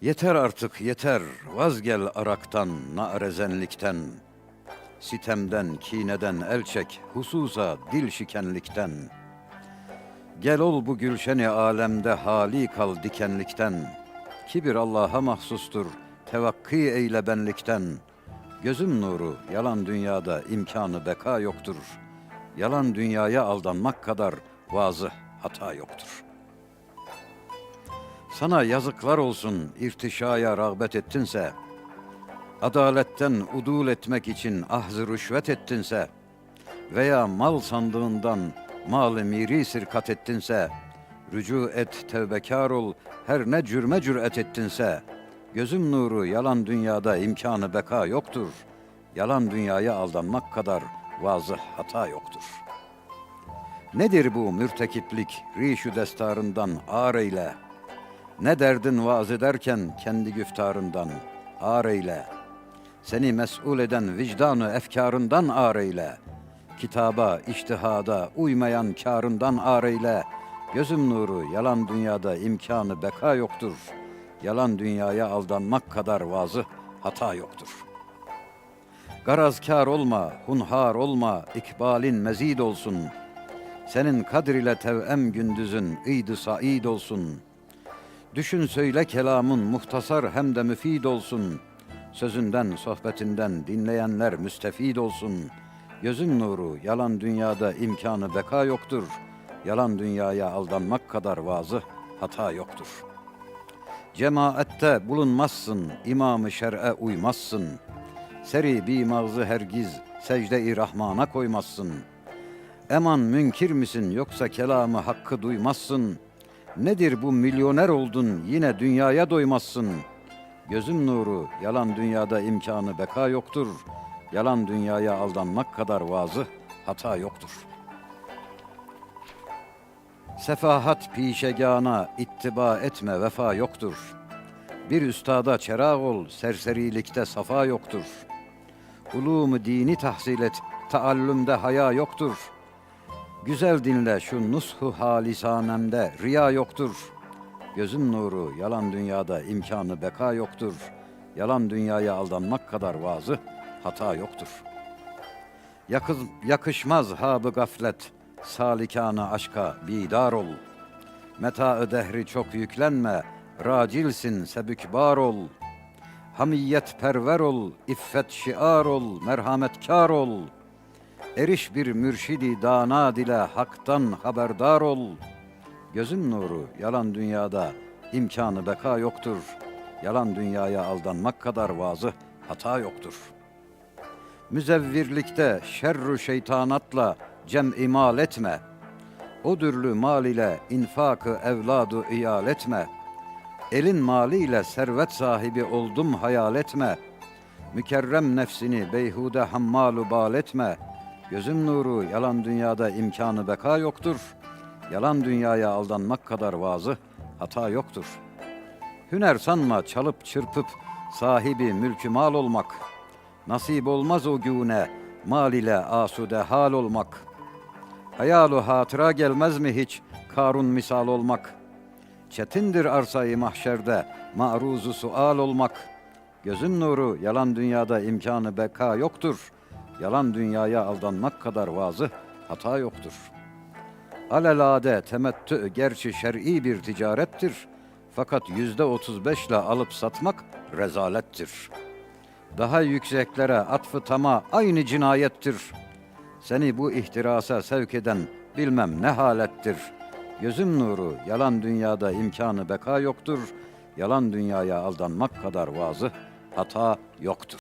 Yeter artık yeter, vazgel araktan, narezenlikten. Sitemden, kineden el çek, hususa dil şikenlikten. Gel ol bu gülşeni alemde hali kal dikenlikten. Kibir Allah'a mahsustur, tevakki eyle benlikten. Gözüm nuru, yalan dünyada imkanı beka yoktur. Yalan dünyaya aldanmak kadar vazı hata yoktur.'' Sana yazıklar olsun irtişaya rağbet ettinse, adaletten udul etmek için ahzı rüşvet ettinse veya mal sandığından mal-ı miri sirkat ettinse, rücu et tevbekar ol her ne cürme cüret ettinse, gözüm nuru yalan dünyada imkanı beka yoktur. Yalan dünyaya aldanmak kadar vazı hata yoktur. Nedir bu mürtekiplik rişü destarından ağır eyle.'' Ne derdin vaaz ederken kendi güftarından ağır eyle. Seni mesul eden vicdanı efkarından ağır eyle. Kitaba, iştihada uymayan karından ağır eyle. Gözüm nuru yalan dünyada imkanı beka yoktur. Yalan dünyaya aldanmak kadar vazı hata yoktur. Garazkar olma, hunhar olma, ikbalin mezid olsun. Senin kadr ile tevem gündüzün iydı said olsun.'' Düşün söyle kelamın muhtasar hem de müfid olsun. Sözünden, sohbetinden dinleyenler müstefid olsun. Gözün nuru, yalan dünyada imkanı beka yoktur. Yalan dünyaya aldanmak kadar vazı hata yoktur. Cemaette bulunmazsın, imamı şer'e uymazsın. Seri bir mağzı hergiz secde-i rahmana koymazsın. Eman münkir misin yoksa kelamı hakkı duymazsın.'' Nedir bu milyoner oldun yine dünyaya doymazsın. Gözüm nuru yalan dünyada imkanı beka yoktur. Yalan dünyaya aldanmak kadar vazı hata yoktur. Sefahat pişegana ittiba etme vefa yoktur. Bir üstada çerağ ol serserilikte safa yoktur. Ulumu dini tahsil et taallümde haya yoktur.'' Güzel dinle şu nushu halisanemde riya yoktur. Gözün nuru yalan dünyada imkanı beka yoktur. Yalan dünyaya aldanmak kadar vazı hata yoktur. Yakız, yakışmaz habı gaflet, salikana aşka bidar ol. Meta dehri çok yüklenme, racilsin sebükbar ol. Hamiyet perver ol, iffet şiar ol, merhametkar ol.'' Eriş bir mürşidi dana dile haktan haberdar ol. Gözün nuru yalan dünyada imkanı beka yoktur. Yalan dünyaya aldanmak kadar vazı hata yoktur. Müzevvirlikte şerru şeytanatla cem imal etme. O dürlü mal ile infakı evladu iyal etme. Elin maliyle servet sahibi oldum hayal etme. Mükerrem nefsini beyhude hammalu bal etme.'' Gözüm nuru yalan dünyada imkanı beka yoktur. Yalan dünyaya aldanmak kadar vazı hata yoktur. Hüner sanma çalıp çırpıp sahibi mülkü mal olmak. Nasip olmaz o güne mal ile asude hal olmak. Hayalu hatıra gelmez mi hiç Karun misal olmak? Çetindir arsayı mahşerde maruzu sual olmak. Gözün nuru yalan dünyada imkanı beka yoktur.'' Yalan dünyaya aldanmak kadar vazı hata yoktur. Alelade temettü gerçi şer'i bir ticarettir. Fakat yüzde otuz beşle alıp satmak rezalettir. Daha yükseklere atfı tama aynı cinayettir. Seni bu ihtirasa sevk eden bilmem ne halettir. Gözüm nuru yalan dünyada imkanı beka yoktur. Yalan dünyaya aldanmak kadar vazı hata yoktur.